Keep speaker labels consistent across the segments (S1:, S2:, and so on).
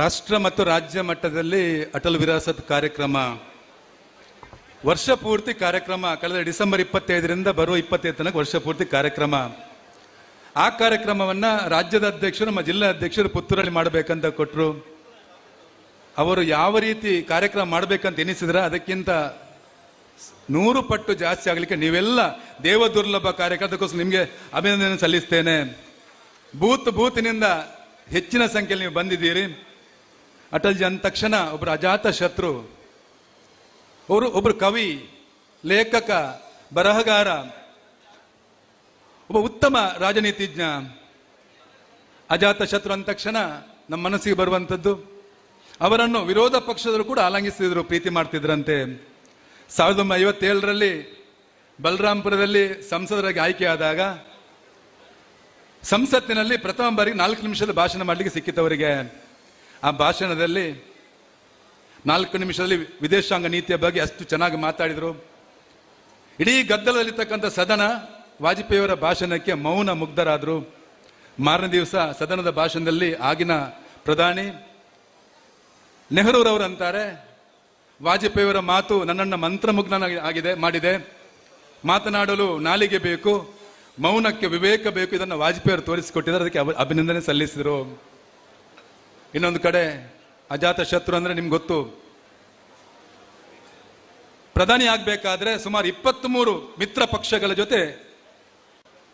S1: ರಾಷ್ಟ್ರ ಮತ್ತು ರಾಜ್ಯ ಮಟ್ಟದಲ್ಲಿ ಅಟಲ್ ವಿರಾಸತ್ ಕಾರ್ಯಕ್ರಮ ವರ್ಷ ಪೂರ್ತಿ ಕಾರ್ಯಕ್ರಮ, ಕಳೆದ ಡಿಸೆಂಬರ್ ಇಪ್ಪತ್ತೈದರಿಂದ ಬರುವ ಇಪ್ಪತ್ತೈದು ತನಕ ವರ್ಷ ಪೂರ್ತಿ ಕಾರ್ಯಕ್ರಮ. ಆ ಕಾರ್ಯಕ್ರಮವನ್ನು ರಾಜ್ಯದ ಅಧ್ಯಕ್ಷರು ನಮ್ಮ ಜಿಲ್ಲಾ ಅಧ್ಯಕ್ಷರು ಪುತ್ತೂರಲ್ಲಿ ಮಾಡಬೇಕಂತ ಕೊಟ್ಟರು ಅವರು ಯಾವ ರೀತಿ ಕಾರ್ಯಕ್ರಮ ಮಾಡಬೇಕಂತ ಎನಿಸಿದ್ರ ಅದಕ್ಕಿಂತ ನೂರು ಪಟ್ಟು ಜಾಸ್ತಿ ಆಗಲಿಕ್ಕೆ ನೀವೆಲ್ಲ ದೇವ ದುರ್ಲಭ ಕಾರ್ಯಕ್ರಮಕ್ಕೋಸ್ಕರ ನಿಮಗೆ ಅಭಿನಂದನೆ ಸಲ್ಲಿಸ್ತೇನೆ. ಬೂತ್ ಬೂತಿನಿಂದ ಹೆಚ್ಚಿನ ಸಂಖ್ಯೆಯಲ್ಲಿ ನೀವು ಬಂದಿದ್ದೀರಿ. ಅಟಲ್ಜಿ ಅಂದ ತಕ್ಷಣ ಒಬ್ಬರು ಅಜಾತ ಶತ್ರು ಅವರು ಒಬ್ಬರು ಕವಿ, ಲೇಖಕ, ಬರಹಗಾರ, ಒಬ್ಬ ಉತ್ತಮ ರಾಜನೀತಿಜ್ಞ. ಅಜಾತ ಶತ್ರು ಅಂದ ತಕ್ಷಣ ನಮ್ಮ ಮನಸ್ಸಿಗೆ ಬರುವಂಥದ್ದು ಅವರನ್ನು ವಿರೋಧ ಪಕ್ಷದವರು ಕೂಡ ಆಲಂಗಿಸಿದ್ರು, ಪ್ರೀತಿ ಮಾಡ್ತಿದ್ರಂತೆ. ಸಾವಿರದ ಒಂಬೈನೂರ ಐವತ್ತೇಳರಲ್ಲಿ ಬಲರಾಂಪುರದಲ್ಲಿ ಸಂಸದರಾಗಿ ಆಯ್ಕೆಯಾದಾಗ, ಸಂಸತ್ತಿನಲ್ಲಿ ಪ್ರಥಮ ಬಾರಿಗೆ ನಾಲ್ಕು ನಿಮಿಷದ ಭಾಷಣ ಮಾಡಲಿಕ್ಕೆ ಸಿಕ್ಕಿತವರಿಗೆ ಆ ಭಾಷಣದಲ್ಲಿ ನಾಲ್ಕು ನಿಮಿಷದಲ್ಲಿ ವಿದೇಶಾಂಗ ನೀತಿಯ ಬಗ್ಗೆ ಅಷ್ಟು ಚೆನ್ನಾಗಿ ಮಾತಾಡಿದರು. ಇಡೀ ಗದ್ದಲದಲ್ಲಿರ್ತಕ್ಕಂಥ ಸದನ ವಾಜಪೇಯಿಯವರ ಭಾಷಣಕ್ಕೆ ಮೌನ ಮುಗ್ಧರಾದರು. ಮಾರನೇ ದಿವಸ ಸದನದ ಭಾಷಣದಲ್ಲಿ ಆಗಿನ ಪ್ರಧಾನಿ ನೆಹರೂರವರು ಅಂತಾರೆ, ವಾಜಪೇಯಿಯವರ ಮಾತು ನನ್ನನ್ನು ಮಂತ್ರಮುಗ್ನ ಆಗಿದೆ, ಮಾಡಿದೆ. ಮಾತನಾಡಲು ನಾಲಿಗೆ ಬೇಕು, ಮೌನಕ್ಕೆ ವಿವೇಕ ಬೇಕು, ಇದನ್ನು ವಾಜಪೇಯಿಯವರು ತೋರಿಸಿಕೊಟ್ಟಿದ್ದಾರೆ. ಅದಕ್ಕೆ ಅಭಿ- ಅಭಿನಂದನೆ ಸಲ್ಲಿಸಿದರು. ಇನ್ನೊಂದು ಕಡೆ ಅಜಾತ ಶತ್ರು ಅಂದ್ರೆ ನಿಮ್ಗೆ ಗೊತ್ತು. ಪ್ರಧಾನಿ ಆಗ್ಬೇಕಾದ್ರೆ ಸುಮಾರು ಇಪ್ಪತ್ತ್ ಮೂರು ಮಿತ್ರ ಪಕ್ಷಗಳ ಜೊತೆ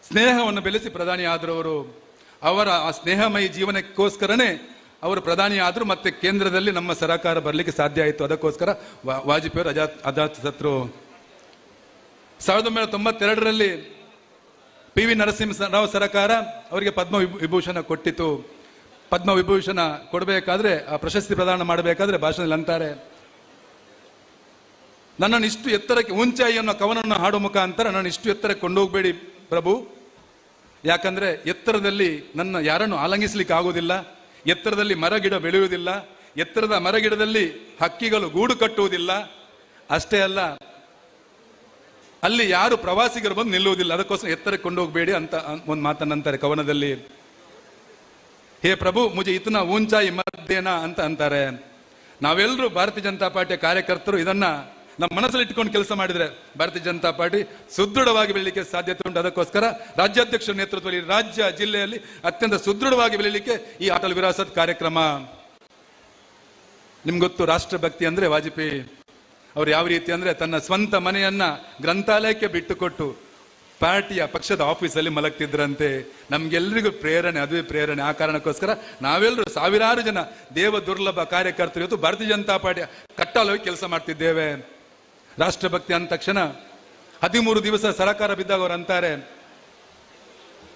S1: ಸ್ನೇಹವನ್ನು ಬೆಳೆಸಿ ಪ್ರಧಾನಿ ಆದರವರು. ಅವರ ಆ ಸ್ನೇಹಮಯ ಜೀವನಕ್ಕೋಸ್ಕರನೇ ಅವರು ಪ್ರಧಾನಿ ಆದರೂ ಮತ್ತೆ ಕೇಂದ್ರದಲ್ಲಿ ನಮ್ಮ ಸರಕಾರ ಬರಲಿಕ್ಕೆ ಸಾಧ್ಯ ಆಯಿತು. ಅದಕ್ಕೋಸ್ಕರ ವಾಜಪೇಯಿ ಅಜಾತ್ ಅಜಾತ್ ಶತ್ರು. ಸಾವಿರದ ಒಂಬೈನೂರ ತೊಂಬತ್ತೆರಡರಲ್ಲಿ ಪಿ ವಿ ನರಸಿಂಹರಾವ್ ಸರಕಾರ ಅವರಿಗೆ ಪದ್ಮ ವಿಭೂ- ವಿಭೂಷಣ ಕೊಟ್ಟಿತು. ಪದ್ಮ ವಿಭೂಷಣ ಕೊಡಬೇಕಾದ್ರೆ, ಆ ಪ್ರಶಸ್ತಿ ಪ್ರದಾನ ಮಾಡಬೇಕಾದ್ರೆ ಭಾಷಣದಲ್ಲಿ ಅಂತಾರೆ. ನನ್ನನ್ನು ಇಷ್ಟು ಎತ್ತರಕ್ಕೆ ಉಂಚಾಯಿ ಅನ್ನೋ ಕವನನ್ನು ಹಾಡೋ ಮುಖಾಂತರ ನನ್ನನ್ನು ಇಷ್ಟು ಎತ್ತರಕ್ಕೆ ಕೊಂಡೋಗಬೇಡಿ ಪ್ರಭು. ಯಾಕಂದ್ರೆ ಎತ್ತರದಲ್ಲಿ ನನ್ನ ಯಾರನ್ನು ಆಲಂಗಿಸ್ಲಿಕ್ಕೆ ಆಗುವುದಿಲ್ಲ. ಎತ್ತರದಲ್ಲಿ ಮರಗಿಡ ಬೆಳೆಯುವುದಿಲ್ಲ. ಎತ್ತರದ ಮರಗಿಡದಲ್ಲಿ ಹಕ್ಕಿಗಳು ಗೂಡು ಕಟ್ಟುವುದಿಲ್ಲ. ಅಷ್ಟೇ ಅಲ್ಲ, ಅಲ್ಲಿ ಯಾರು ಪ್ರವಾಸಿಗರು ಬಂದು ನಿಲ್ಲುವುದಿಲ್ಲ. ಅದಕ್ಕೋಸ್ಕರ ಎತ್ತರಕ್ಕೆ ಕೊಂಡೋಗಬೇಡಿ ಅಂತ ಒಂದು ಮಾತನ್ನಂತಾರೆ ಕವನದಲ್ಲಿ. ಹೇ ಪ್ರಭು, ಮುಜೆ ಇತನ ಊಂಚಾಯಿ ಮದ್ದೇನ ಅಂತ ಅಂತಾರೆ. ನಾವೆಲ್ಲರೂ ಭಾರತೀಯ ಜನತಾ ಪಾರ್ಟಿಯ ಕಾರ್ಯಕರ್ತರು, ಇದನ್ನ ನಮ್ಮ ಮನಸ್ಸಲ್ಲಿ ಇಟ್ಕೊಂಡು ಕೆಲಸ ಮಾಡಿದ್ರೆ ಭಾರತೀಯ ಜನತಾ ಪಾರ್ಟಿ ಸುದೃಢವಾಗಿ ಬೆಳಲಿಕ್ಕೆ ಸಾಧ್ಯತೆ ಉಂಟು. ಅದಕ್ಕೋಸ್ಕರ ರಾಜ್ಯಾಧ್ಯಕ್ಷರ ನೇತೃತ್ವದಲ್ಲಿ ರಾಜ್ಯ ಜಿಲ್ಲೆಯಲ್ಲಿ ಅತ್ಯಂತ ಸುದೃಢವಾಗಿ ಬೆಳಲಿಕ್ಕೆ ಈ ಅಟಲ್ ವಿರಾಸತ್ ಕಾರ್ಯಕ್ರಮ. ನಿಮ್ಗೆ ಗೊತ್ತು, ರಾಷ್ಟ್ರಭಕ್ತಿ ಅಂದ್ರೆ ವಾಜಪೇಯಿ. ಅವ್ರು ಯಾವ ರೀತಿ ಅಂದ್ರೆ ತನ್ನ ಸ್ವಂತ ಮನೆಯನ್ನ ಗ್ರಂಥಾಲಯಕ್ಕೆ ಬಿಟ್ಟುಕೊಟ್ಟು ಪಾರ್ಟಿಯ ಪಕ್ಷದ ಆಫೀಸಲ್ಲಿ ಮಲಗ್ತಿದ್ರಂತೆ. ನಮ್ಗೆಲ್ರಿಗೂ ಪ್ರೇರಣೆ, ಅದುವೇ ಪ್ರೇರಣೆ. ಆ ಕಾರಣಕ್ಕೋಸ್ಕರ ನಾವೆಲ್ಲರೂ ಸಾವಿರಾರು ಜನ ದೇವ ದುರ್ಲಭ ಕಾರ್ಯಕರ್ತರು ಇವತ್ತು ಭಾರತೀಯ ಜನತಾ ಪಾರ್ಟಿಯ ಕಟ್ಟಾಲೋಗಿ ಕೆಲಸ ಮಾಡ್ತಿದ್ದೇವೆ. ರಾಷ್ಟ್ರಭಕ್ತಿ ಅಂದ ತಕ್ಷಣ ಹದಿಮೂರು ದಿವಸ ಸರಕಾರ ಬಿದ್ದಾಗ ಅವರು ಅಂತಾರೆ.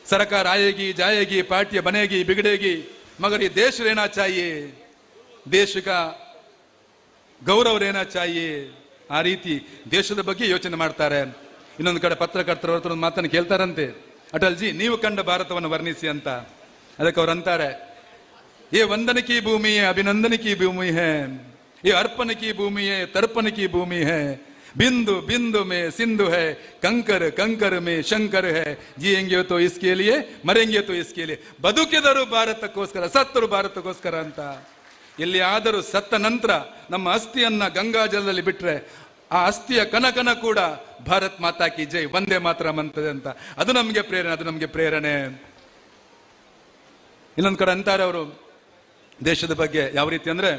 S1: ಸರಕಾರ ಆಯೇಗಿ, ಜಾಯೇಗಿ, ಪಾರ್ಟಿಯ ಮನೆಗಿ ಬಿಗಡೇಗಿ ಮಗರಿ ದೇಶ ರೇನಾ ಚಾಯಿ? ದೇಶಕ ಗೌರವ ಚಾಯಿ? ಆ ರೀತಿ ದೇಶದ ಬಗ್ಗೆ ಯೋಚನೆ ಮಾಡ್ತಾರೆ. ಇನ್ನೊಂದು ಕಡೆ ಪತ್ರಕರ್ತರು ಹತ್ರ ಒಂದು ಮಾತನ್ನು ಕೇಳ್ತಾರಂತೆ ಅಟಲ್ಜಿ ನೀವು ಕಂಡ ಭಾರತವನ್ನು ವರ್ಣಿಸಿ ಅಂತ ಅದಕ್ಕೆ ಅವ್ರು ಅಂತಾರೆ ये वंदन की भूमि है अभिनंदन की भूमि है ये अर्पण की भूमि है तर्पण की भूमि है बिंदु बिंदु में सिंधु है कंकर कंकर में शंकर है जिएंगे तो इसके लिए मरेंगे तो इसके लिए ಬದುಕಿದರು ಭಾರತಕ್ಕೋಸ್ಕರ ಸತ್ತರು ಭಾರತಕ್ಕೋಸ್ಕರ ಅಂತ ಎಲ್ಲಿ ಆದರೂ ಸತ್ತ ನಂತರ ನಮ್ಮ ಅಸ್ಥಿಯನ್ನ ಗಂಗಾ ಜಲದಲ್ಲಿ ಬಿಟ್ರೆ ಆ ಅಸ್ಥಿಯ ಕನಕನ ಕೂಡ ಭಾರತ್ ಮಾತಾ ಕಿ ಜೈ ಒಂದೇ ಮಾತ್ರ ಅಂತದೆ ಅಂತ ಅದು ನಮಗೆ ಪ್ರೇರಣೆ ಅದು ನಮಗೆ ಪ್ರೇರಣೆ ಇನ್ನೊಂದು ಕಡೆ ಅಂತಾರೆ ಅವರು ದೇಶದ ಬಗ್ಗೆ ಯಾವ ರೀತಿ ಅಂದ್ರೆ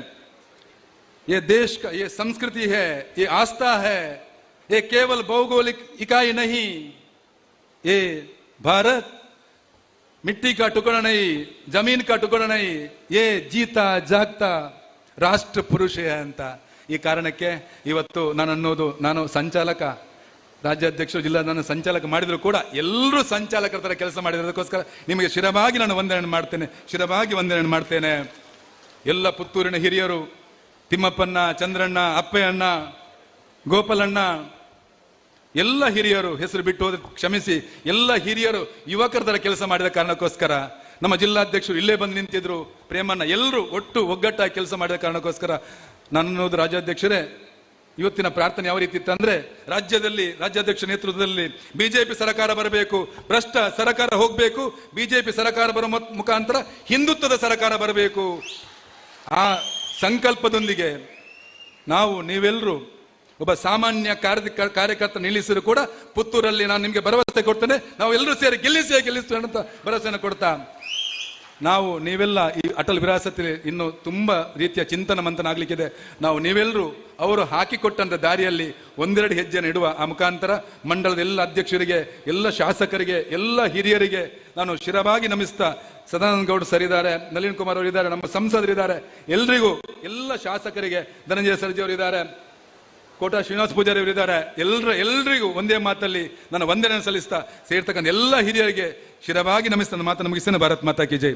S1: ये देश का ये संस्कृति है ये आस्था है ये केवल भौगोलिक इकाई नहीं ये भारत मिट्टी का टुकड़ा नहीं जमीन का टुकड़ा नहीं ये जीता ಜಾಗ್ತಾ ರಾಷ್ಟ್ರ ಪುರುಷ ಅಂತ ಈ ಕಾರಣಕ್ಕೆ ಇವತ್ತು ನಾನು ಅನ್ನೋದು, ನಾನು ಸಂಚಾಲಕ, ರಾಜ್ಯಾಧ್ಯಕ್ಷರು, ಜಿಲ್ಲಾ ನಾನು ಸಂಚಾಲಕ ಮಾಡಿದರೂ ಕೂಡ ಎಲ್ಲರೂ ಸಂಚಾಲಕರ ಥರ ಕೆಲಸ ಮಾಡಿರೋದಕ್ಕೋಸ್ಕರ ನಿಮಗೆ ಶಿರವಾಗಿ ನಾನು ವಂದನೆ ಮಾಡ್ತೇನೆ ಶಿರವಾಗಿ ವಂದನೆ ಮಾಡ್ತೇನೆ. ಎಲ್ಲ ಪುತ್ತೂರಿನ ಹಿರಿಯರು, ತಿಮ್ಮಪ್ಪಣ್ಣ, ಚಂದ್ರಣ್ಣ ಅಪ್ಪಯ್ಯಣ್ಣ ಗೋಪಾಲಣ್ಣ, ಎಲ್ಲ ಹಿರಿಯರು ಹೆಸರು ಬಿಟ್ಟು ಹೋದ ಕ್ಷಮಿಸಿ, ಎಲ್ಲ ಹಿರಿಯರು ಯುವಕರ ಥರ ಕೆಲಸ ಮಾಡಿದ ಕಾರಣಕ್ಕೋಸ್ಕರ ನಮ್ಮ ಜಿಲ್ಲಾಧ್ಯಕ್ಷರು ಇಲ್ಲೇ ಬಂದು ನಿಂತಿದ್ರು, ಪ್ರೇಮಣ್ಣ ಎಲ್ಲರೂ ಒಟ್ಟು ಒಗ್ಗಟ್ಟಾಗಿ ಕೆಲಸ ಮಾಡಿದ ಕಾರಣಕ್ಕೋಸ್ಕರ ನಾನು ಅನ್ನೋದು ರಾಜ್ಯಾಧ್ಯಕ್ಷರೇ, ಇವತ್ತಿನ ಪ್ರಾರ್ಥನೆ ಯಾವ ರೀತಿ ಇತ್ತಂದ್ರೆ, ರಾಜ್ಯದಲ್ಲಿ, ರಾಜ್ಯಾಧ್ಯಕ್ಷ ನೇತೃತ್ವದಲ್ಲಿ ಬಿಜೆಪಿ ಸರ್ಕಾರ ಬರಬೇಕು, ಭ್ರಷ್ಟ ಸರ್ಕಾರ ಹೋಗಬೇಕು, ಬಿಜೆಪಿ ಸರ್ಕಾರ ಬರೋ ಮುಖಾಂತರ ಹಿಂದುತ್ವದ ಸರ್ಕಾರ ಬರಬೇಕು. ಆ ಸಂಕಲ್ಪದೊಂದಿಗೆ ನಾವು ನೀವೆಲ್ಲರೂ ಒಬ್ಬ ಸಾಮಾನ್ಯ ಕಾರ್ಯ ಕಾರ್ಯಕರ್ತ ನಿಲ್ಲಿಸಿದ್ರು ಕೂಡ ಪುತ್ತೂರಲ್ಲಿ ನಾನು ನಿಮಗೆ ಭರವಸೆ ಕೊಡ್ತೇನೆ ನಾವು ಎಲ್ಲರೂ ಸೇರಿ ಗೆಲ್ಲಿಸಿ ಗೆಲ್ಲಿಸ್ತೇವೆ ಅಂತ ಭರವಸೆಯನ್ನು ಕೊಡ್ತಾ ನಾವು ನೀವೆಲ್ಲ ಈ ಅಟಲ್ ವಿರಾಸತಿ ಇನ್ನು ತುಂಬ ರೀತಿಯ ಚಿಂತನ ಮಂಥನ ಆಗಲಿಕ್ಕಿದೆ ನಾವು ನೀವೆಲ್ಲರೂ ಅವರು ಹಾಕಿಕೊಟ್ಟಂಥ ದಾರಿಯಲ್ಲಿ ಒಂದೆರಡು ಹೆಜ್ಜೆಯನ್ನು ಇಡುವ ಆ ಮುಖಾಂತರ ಮಂಡಲದ ಎಲ್ಲ ಅಧ್ಯಕ್ಷರಿಗೆ, ಎಲ್ಲ ಶಾಸಕರಿಗೆ, ಎಲ್ಲ ಹಿರಿಯರಿಗೆ ನಾನು ಶಿರವಾಗಿ ನಮಿಸ್ತಾ ಸದಾನಂದ ಗೌಡ ಸರ್ ಇದ್ದಾರೆ, ನಳಿನ್ ಕುಮಾರ್ ಅವರು ಇದ್ದಾರೆ, ನಮ್ಮ ಸಂಸದರಿದ್ದಾರೆ ಎಲ್ರಿಗೂ ಎಲ್ಲ ಶಾಸಕರಿಗೆ ಧನಂಜಯ ಸರ್ಜಿ ಅವರು ಇದ್ದಾರೆ. ಕೋಟಾ ಶ್ರೀನಿವಾಸ ಪೂಜಾರಿ ಅವರಿದ್ದಾರೆ ಎಲ್ಲರ ಎಲ್ರಿಗೂ ಒಂದೇ ಮಾತಲ್ಲಿ ನಾನು ವಂದನೆ ಸಲ್ಲಿಸ್ತಾ ಸೇರ್ತಕ್ಕಂಥ ಎಲ್ಲ ಹಿರಿಯರಿಗೆ ಶಿರವಾಗಿ ನಮಿಸ್ತಾ ಮಾತು ಮಾತನ್ನು ಮುಗಿಸ್ತೇನೆ. ಭಾರತ್ ಮಾತಾ ಕಿ ಜೈ.